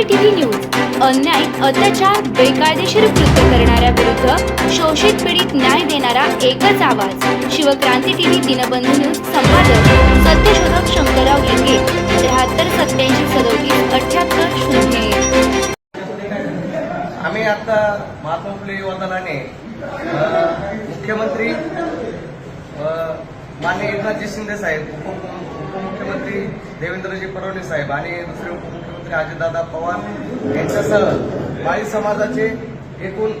क्रांती TV news. अन्याय अत्याचार बेकायदेशीर कृत्य करणाऱ्या विरुद्ध शोषित पीडित न्याय देणारा एकच आवाज. शिवक्रांती टीव्ही दिनबंधू न्यूज संपादक सत्यशोधक शंकरराव लिंगे त्र्याहत्तर सत्याऐंशी सदोतीस अठ्याहत्तर शून्य आम्ही आता महात्मा फुले युवादलाने मुख्यमंत्री अ, माननीय एकनाथजी शिंदे साहेब उपमुख्यमंत्री देवेंद्रजी फडणवीस साहेब आणि दुसरे उपमुख्यमंत्री अजितदादा पवार यांच्यासह माळी समाजाचे एकूण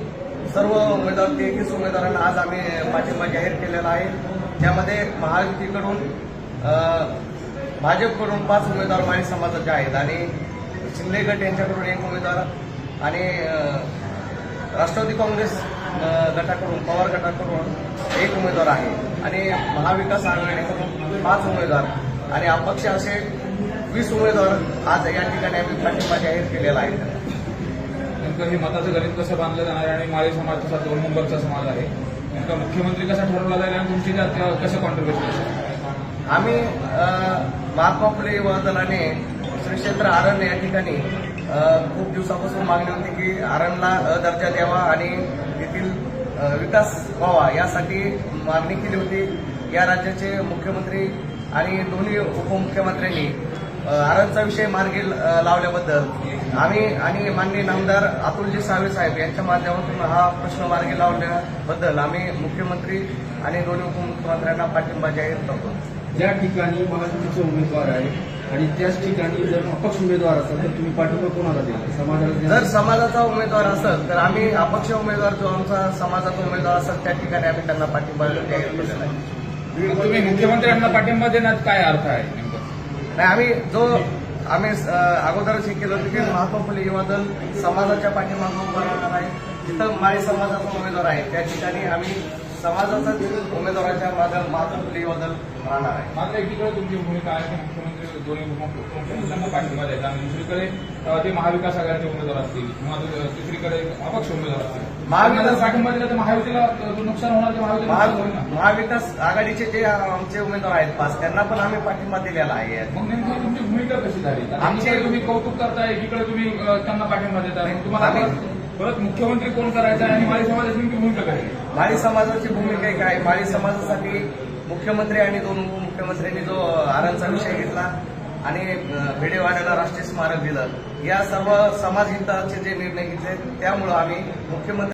सर्व उमेदवार ते उमेदवारांना आज आम्ही पाठिंबा जाहीर केलेला आहे. त्यामध्ये महायुतीकडून भाजपकडून पाच उमेदवार माळी समाजाचे आहेत आणि शिंदे गट यांच्याकडून एक उमेदवार आणि राष्ट्रवादी काँग्रेस गटाकडून पवार गटाकडून एक उमेदवार आहे. आणि महाविकास आघाडीकडून पाच उमेदवार आणि अपक्ष असे वीस उमेदवार आज या ठिकाणी आम्ही पाठिंबा जाहीर केलेला आहे. नेमकं हे मताचं गणित कसं बांधलं जाणार आणि माळी समाज तसा दोन नंबरचा समाज आहे? नेमका मुख्यमंत्री कसा ठरवला जाईल आणि तुमची कसं कॉन्ट्रीब्युशन असेल? आम्ही महात्मा फुले युवा दलाने श्री क्षेत्र आरण या ठिकाणी खूप दिवसापासून मागणी होती की आरणला अ दर्जा द्यावा आणि तेथील अ, विकास व्हावा यासाठी मागणी केली होती. या राज्याचे मुख्यमंत्री आणि दोन्ही उपमुख्यमंत्र्यांनी आरणचा विषय मार्गी लावल्याबद्दल. आम्ही आणि माननीय नामदार अतुलजी सावे साहेब यांच्या माध्यमातून हा प्रश्न मार्गी लावल्याबद्दल आम्ही मुख्यमंत्री आणि दोन्ही उपमुख्यमंत्र्यांना पाठिंबा जाहीर करतो. ज्या ठिकाणी महायुतीचे उमेदवार आहे आणि त्याच ठिकाणी जर अपक्ष उमेदवार असेल तर तुम्ही पाठिंबा कोणाला द्याल? समाजाला जर? समाजाचा उमेदवार असेल तर आम्ही अपक्ष उमेदवार जो आमचा समाजाचा उमेदवार असेल त्या ठिकाणी आम्ही त्यांना पाठिंबा जाहीर केलेला आहे तुम्ही मुख्यमंत्र्यांना पाठिंबा देण्यात काय अर्थ आहे नेमकं? नाही आम्ही जो आम्ही अगोदरच हे केलं होतं की महात्मा फुले युवा दल समाजाच्या पाठीमागं उभं राहणार आहे. जिथं माळी समाजाचा उमेदवार आहे त्या ठिकाणी आम्ही समाजाचाच उमेदवाराच्या मागं महात्मा फुले युवा दल राहणार आहे. मात्र एकीकडे तुमची भूमिका आहे की मुख्यमंत्री दोन्ही उपमुख्यमंत्र्यांना पाठिंबा द्यायचा आणि दुसरीकडे ते महाविकास आघाडीचे उमेदवार असतील किंवा दु- तिसरीकडे अपक्ष उमेदवार असतील. महाविकास- महाविकास पाठिंबा दिला तर महायुतीला नुकसान होणार. महाविकास आघाडीचे जे आमचे उमेदवार आहेत पाच त्यांना पण आम्ही पाठिंबा दिलेला आहे. मग नेमकी तुमची भूमिका कशी झाली? आमची- तुम्ही कौतुक करताय एकीकडे तुम्ही त्यांना पाठिंबा देताय. मग तुम्हाला परत- मुख्यमंत्री कोण करायचा आणि माळी समाजाची भूमिका काय माळी समाजाची भूमिका काय माळी समाजासाठी मुख्यमंत्री आणि दोन उपमुख्यमंत्र्यांनी जो आरांचा विषय घेतला आणि अं, भिडेवाड्याला राष्ट्रीय स्मारक दिलं. या सर्व समाज हिताचे जे निर्णय घेतले त्यामुळं आम्ही मुख्यमंत्री